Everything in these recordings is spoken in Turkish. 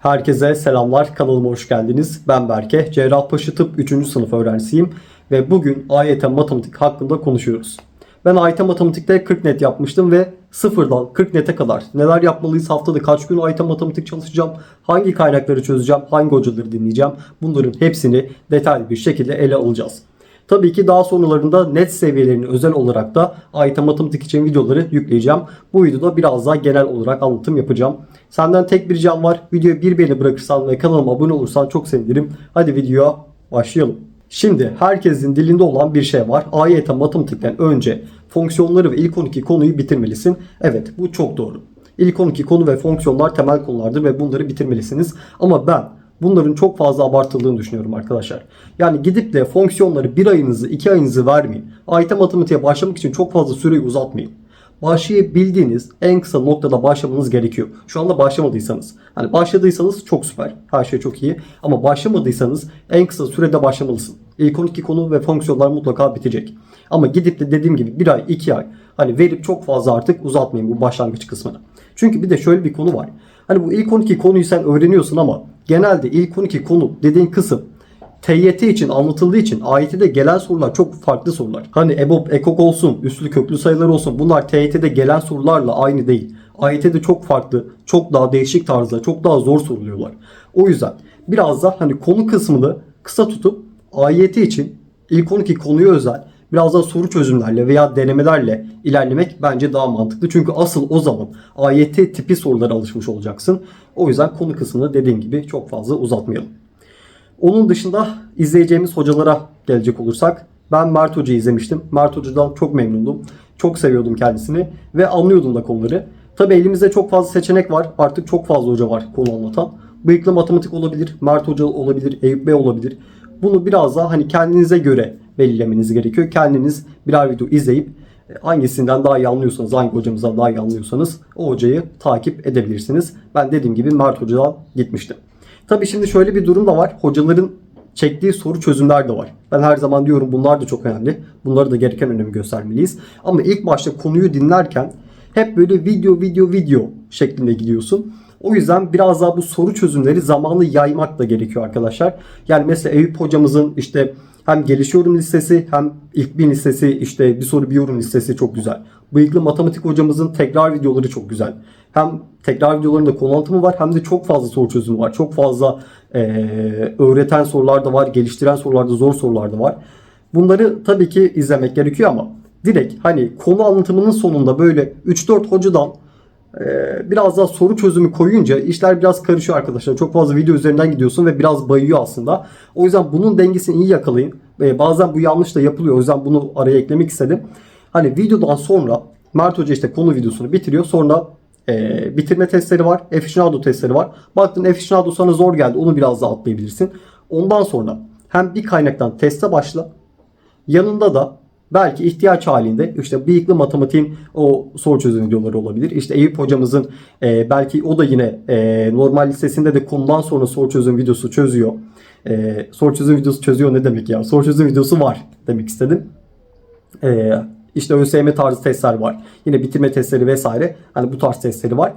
Herkese selamlar, kanalıma hoş geldiniz. Ben Berke, Cerrahpaşa Tıp 3. sınıf öğrencisiyim ve bugün AYT Matematik hakkında konuşuyoruz. Ben AYT Matematik'te 40 net yapmıştım ve sıfırdan 40 nete kadar neler yapmalıyız, haftada kaç gün AYT Matematik çalışacağım, hangi kaynakları çözeceğim, hangi hocaları dinleyeceğim bunların hepsini detaylı bir şekilde ele alacağız. Tabii ki daha sonralarında net seviyelerini özel olarak da AYT Matematik için videoları yükleyeceğim. Bu videoda biraz daha genel olarak anlatım yapacağım. Senden tek bir ricam var. Videoya bir beğeni bırakırsan ve kanalıma abone olursan çok sevinirim. Hadi videoya başlayalım. Şimdi herkesin dilinde olan bir şey var. AYT Matematik'ten önce fonksiyonları ve ilk 12 konuyu bitirmelisin. Evet bu çok doğru. İlk 12 konu ve fonksiyonlar temel konulardır ve bunları bitirmelisiniz. Ama ben bunların çok fazla abartıldığını düşünüyorum arkadaşlar. Yani gidip de fonksiyonları bir ayınızı iki ayınızı vermeyin. AYT matematiğe başlamak için çok fazla süreyi uzatmayın. Başlayabildiğiniz en kısa noktada başlamanız gerekiyor. Şu anda başlamadıysanız. Hani başladıysanız çok süper. Her şey çok iyi. Ama başlamadıysanız en kısa sürede başlamalısın. İlk 12 konu ve fonksiyonlar mutlaka bitecek. Ama gidip de dediğim gibi bir ay iki ay hani verip çok fazla artık uzatmayın bu başlangıç kısmını. Çünkü bir de şöyle bir konu var. Hani bu ilk 12 konuyu sen öğreniyorsun ama genelde ilk 12 konu dediğin kısım TYT için anlatıldığı için AYT'de gelen sorular çok farklı sorular. Hani EBOB, EKOK olsun, üslü köklü sayılar olsun bunlar TYT'de gelen sorularla aynı değil. AYT'de çok farklı, çok daha değişik tarzda, çok daha zor soruluyorlar. O yüzden biraz da hani konu kısmını kısa tutup AYT için ilk 12 konuya özel biraz daha soru çözümlerle veya denemelerle ilerlemek bence daha mantıklı. Çünkü asıl o zaman AYT tipi sorulara alışmış olacaksın. O yüzden konu kısmını dediğim gibi çok fazla uzatmayalım. Onun dışında izleyeceğimiz hocalara gelecek olursak ben Mert Hoca'yı izlemiştim. Mert Hoca'dan çok memnundum. Çok seviyordum kendisini ve anlıyordum da konuları. Tabi elimizde çok fazla seçenek var. Artık çok fazla hoca var konu anlatan. Bıyıklı matematik olabilir, Mert Hoca olabilir, Eyüp Bey olabilir. Bunu biraz daha hani kendinize göre belirlemeniz gerekiyor. Kendiniz birer video izleyip hangisinden daha iyi hangi hocamızdan daha iyi o hocayı takip edebilirsiniz. Ben dediğim gibi Mert Hoca'dan gitmiştim. Tabii şimdi şöyle bir durum da var. Hocaların çektiği soru çözümler de var. Ben her zaman diyorum bunlar da çok önemli. Bunları da gereken önemi göstermeliyiz. Ama ilk başta konuyu dinlerken hep böyle video video video şeklinde gidiyorsun. O yüzden biraz daha bu soru çözümleri zamanlı yaymak da gerekiyor arkadaşlar. Yani mesela Eyüp hocamızın işte hem gelişiyorum listesi hem ilk bin listesi işte bir soru bir yorum listesi çok güzel. Bıyıklı matematik hocamızın tekrar videoları çok güzel. Hem tekrar videolarında konu anlatımı var hem de çok fazla soru çözümü var. Çok fazla eee, öğreten sorular da var, geliştiren sorular da zor sorular da var. Bunları tabii ki izlemek gerekiyor ama direkt hani konu anlatımının sonunda böyle 3-4 hocadan biraz daha soru çözümü koyunca işler biraz karışıyor arkadaşlar. Çok fazla video üzerinden gidiyorsun ve biraz bayıyor aslında. O yüzden bunun dengesini iyi yakalayın. Ee, bazen bu yanlış da yapılıyor. O yüzden bunu araya eklemek istedim. Hani videodan sonra Mert Hoca işte konu videosunu bitiriyor. Sonra e, bitirme testleri var. Aficionado testleri var. Baktın Aficionado sana zor geldi. Onu biraz daha atlayabilirsin. Ondan sonra hem bir kaynaktan teste başla. Yanında da belki ihtiyaç halinde işte bıyıklı matematiğin o soru çözüm videoları olabilir. İşte Eyüp hocamızın e, belki o da yine e, normal listesinde de konudan sonra soru çözüm videosu çözüyor. E, soru çözüm videosu çözüyor ne demek ya? Soru çözüm videosu var demek istedim. E, işte ÖSYM tarzı testler var. Yine bitirme testleri vesaire. Hani bu tarz testleri var.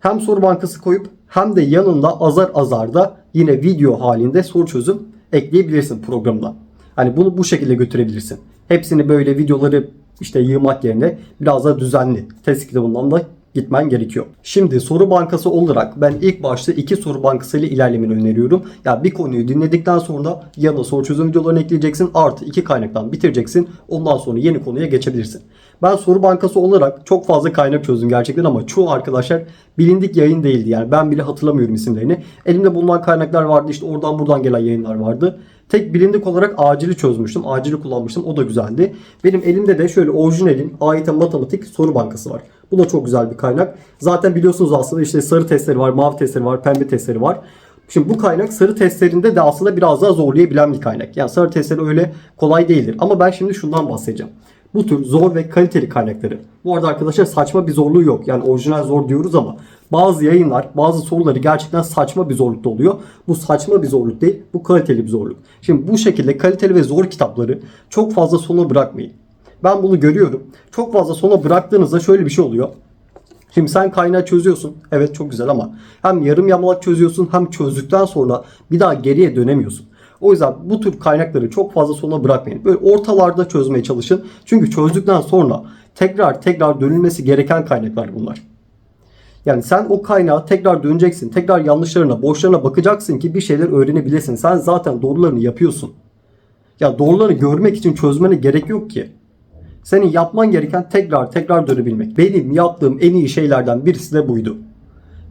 Hem soru bankası koyup hem de yanında azar azar da yine video halinde soru çözüm ekleyebilirsin programına. Hani bunu bu şekilde götürebilirsin. Hepsini böyle videoları işte yığmak yerine biraz daha düzenli test kitabından da gitmen gerekiyor. Şimdi soru bankası olarak ben ilk başta iki soru bankası ile ilerlemeni öneriyorum. Ya yani bir konuyu dinledikten sonra yanına soru çözüm videolarını ekleyeceksin. Artı iki kaynaktan bitireceksin. Ondan sonra yeni konuya geçebilirsin. Ben soru bankası olarak çok fazla kaynak çözdüm gerçekten ama çoğu arkadaşlar bilindik yayın değildi. Yani ben bile hatırlamıyorum isimlerini. Elimde bulunan kaynaklar vardı. işte oradan buradan gelen yayınlar vardı. Tek bilindik olarak acili çözmüştüm. Acili kullanmıştım. O da güzeldi. Benim elimde de şöyle orijinalin AYT Matematik soru bankası var. Bu da çok güzel bir kaynak. Zaten biliyorsunuz aslında işte sarı testleri var, mavi testleri var, pembe testleri var. Şimdi bu kaynak sarı testlerinde de aslında biraz daha zorlayabilen bir kaynak. Yani sarı testleri öyle kolay değildir. Ama ben şimdi şundan bahsedeceğim. Bu tür zor ve kaliteli kaynakları. Bu arada arkadaşlar saçma bir zorluğu yok. Yani orijinal zor diyoruz ama bazı yayınlar, bazı soruları gerçekten saçma bir zorlukta oluyor. Bu saçma bir zorluk değil, bu kaliteli bir zorluk. Şimdi bu şekilde kaliteli ve zor kitapları çok fazla sona bırakmayın. Ben bunu görüyorum. Çok fazla sona bıraktığınızda şöyle bir şey oluyor. Şimdi sen kaynağı çözüyorsun. Evet çok güzel ama hem yarım yamalak çözüyorsun hem çözdükten sonra bir daha geriye dönemiyorsun. O yüzden bu tür kaynakları çok fazla sona bırakmayın. Böyle ortalarda çözmeye çalışın. Çünkü çözdükten sonra tekrar tekrar dönülmesi gereken kaynaklar bunlar. Yani sen o kaynağa tekrar döneceksin. Tekrar yanlışlarına, boşlarına bakacaksın ki bir şeyler öğrenebilesin. Sen zaten doğrularını yapıyorsun. Ya doğruları görmek için çözmene gerek yok ki. Senin yapman gereken tekrar tekrar dönebilmek. Benim yaptığım en iyi şeylerden birisi de buydu.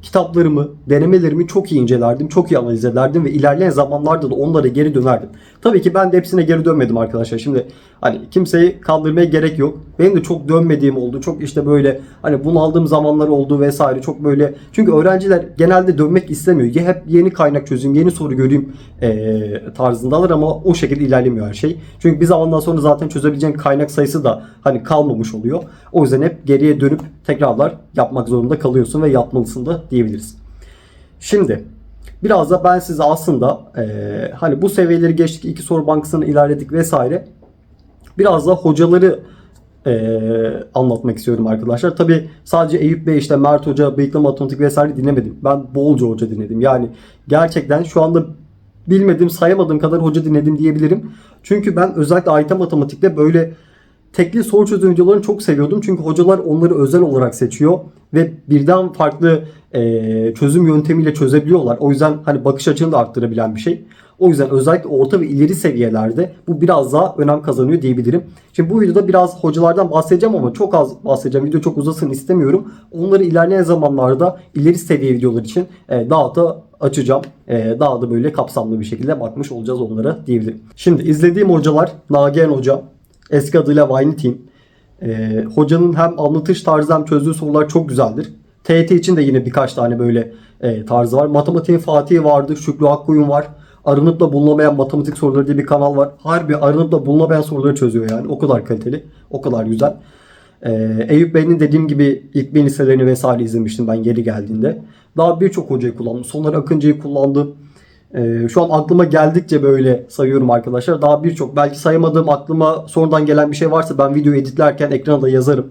Kitaplarımı, denemelerimi çok iyi incelerdim, çok iyi analiz ederdim ve ilerleyen zamanlarda da onlara geri dönerdim. Tabii ki ben de hepsine geri dönmedim arkadaşlar. Şimdi hani kimseyi kandırmaya gerek yok. Benim de çok dönmediğim oldu. Çok işte böyle hani bunaldığım zamanlar oldu vesaire. Çok böyle çünkü öğrenciler genelde dönmek istemiyor. Ya hep yeni kaynak çözeyim, yeni soru göreyim eee tarzındalar ama o şekilde ilerlemiyor her şey. Çünkü bir zamandan sonra zaten çözebileceğin kaynak sayısı da hani kalmamış oluyor. O yüzden hep geriye dönüp tekrarlar yapmak zorunda kalıyorsun ve yapmalısın da diyebiliriz. Şimdi biraz da ben size aslında eee, hani bu seviyeleri geçtik, iki soru bankasını ilerledik vesaire. Biraz da hocaları eee, anlatmak istiyorum arkadaşlar. Tabi sadece Eyüp Bey işte Mert Hoca, Bıyıklı Matematik vesaire dinlemedim. Ben bolca hoca dinledim. Yani gerçekten şu anda bilmediğim, sayamadığım kadar hoca dinledim diyebilirim. Çünkü ben özellikle AYT Matematik'te böyle tekli soru çözüm videolarını çok seviyordum. Çünkü hocalar onları özel olarak seçiyor ve birden farklı eee, çözüm yöntemiyle çözebiliyorlar. O yüzden hani bakış açını da arttırabilen bir şey. O yüzden özellikle orta ve ileri seviyelerde bu biraz daha önem kazanıyor diyebilirim. Şimdi bu videoda biraz hocalardan bahsedeceğim ama çok az bahsedeceğim. Video çok uzasın istemiyorum. Onları ilerleyen zamanlarda ileri seviye videolar için e, daha da açacağım. E, daha da böyle kapsamlı bir şekilde bakmış olacağız onlara diyebilirim. Şimdi izlediğim hocalar Nagihan Hoca, eski adıyla Vayni Team. E, hocanın hem anlatış tarzı hem çözdüğü sorular çok güzeldir. TET için de yine birkaç tane böyle e, tarzı var. Matematiğin Fatih'i vardı. Şükrü Akkuyun var. Aranıp da bulunamayan matematik soruları diye bir kanal var. Harbi aranıp da bulunamayan soruları çözüyor yani. O kadar kaliteli. O kadar güzel. Ee, Eyüp Bey'in dediğim gibi ilk bir liselerini vesaire izlemiştim ben geri geldiğinde. Daha birçok hocayı kullandım. Soner Akıncı'yı kullandım. Ee, şu an aklıma geldikçe böyle sayıyorum arkadaşlar. Daha birçok belki sayamadığım aklıma sonradan gelen bir şey varsa ben videoyu editlerken ekrana da yazarım.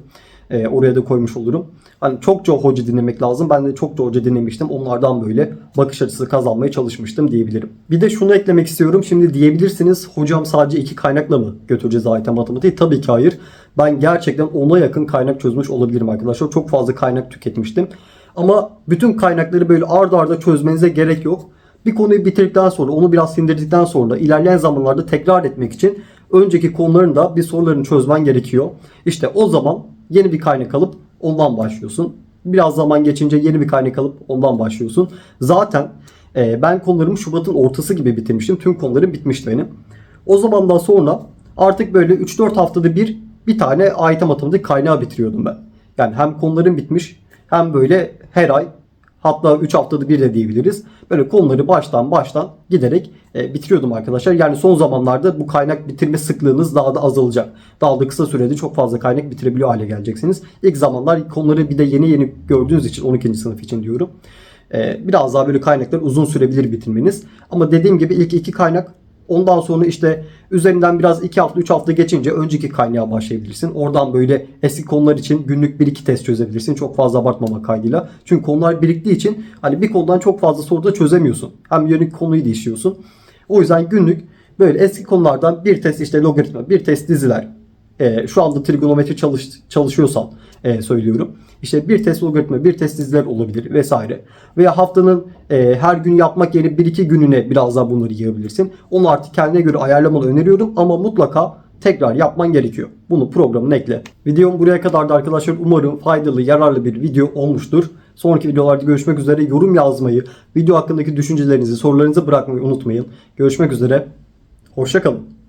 Ee, oraya da koymuş olurum. Hani çokça hoca dinlemek lazım. Ben de çokça hoca dinlemiştim. Onlardan böyle bakış açısı kazanmaya çalışmıştım diyebilirim. Bir de şunu eklemek istiyorum. Şimdi diyebilirsiniz hocam sadece iki kaynakla mı götüreceğiz AYT matematiği? Tabii ki hayır. Ben gerçekten ona yakın kaynak çözmüş olabilirim arkadaşlar. Çok fazla kaynak tüketmiştim. Ama bütün kaynakları böyle ardarda arda çözmenize gerek yok. Bir konuyu bitirdikten sonra onu biraz sindirdikten sonra ilerleyen zamanlarda tekrar etmek için önceki konuların da bir sorularını çözmen gerekiyor. İşte o zaman yeni bir kaynak alıp ondan başlıyorsun. Biraz zaman geçince yeni bir kaynak alıp ondan başlıyorsun. Zaten e, ben konularımı Şubat'ın ortası gibi bitirmiştim. Tüm konularım bitmişti benim. O zamandan sonra artık böyle 3-4 haftada bir bir tane AYT matematik kaynağı bitiriyordum ben. Yani hem konularım bitmiş hem böyle her ay hatta 3 haftada bir de diyebiliriz. Böyle konuları baştan baştan giderek e, bitiriyordum arkadaşlar. Yani son zamanlarda bu kaynak bitirme sıklığınız daha da azalacak. Daha da kısa sürede çok fazla kaynak bitirebiliyor hale geleceksiniz. İlk zamanlar konuları bir de yeni yeni gördüğünüz için 12. sınıf için diyorum. E, biraz daha böyle kaynaklar uzun sürebilir bitirmeniz. Ama dediğim gibi ilk iki kaynak Ondan sonra işte üzerinden biraz 2 hafta 3 hafta geçince önceki kaynağa başlayabilirsin. Oradan böyle eski konular için günlük 1-2 test çözebilirsin. Çok fazla abartmama kaydıyla. Çünkü konular biriktiği için hani bir konudan çok fazla soruda çözemiyorsun. Hem yeni konuyu da işliyorsun. O yüzden günlük böyle eski konulardan bir test işte logaritma, bir test diziler. Ee, şu anda trigonometri çalış, çalışıyorsan e, söylüyorum. İşte bir test logaritma, bir test diziler olabilir vesaire. Veya haftanın e, her gün yapmak yerine bir iki gününe biraz daha bunları yığabilirsin. Onu artık kendine göre ayarlamanı öneriyorum ama mutlaka tekrar yapman gerekiyor. Bunu programına ekle. Videom buraya kadardı arkadaşlar. Umarım faydalı, yararlı bir video olmuştur. Sonraki videolarda görüşmek üzere. Yorum yazmayı, video hakkındaki düşüncelerinizi, sorularınızı bırakmayı unutmayın. Görüşmek üzere. Hoşçakalın.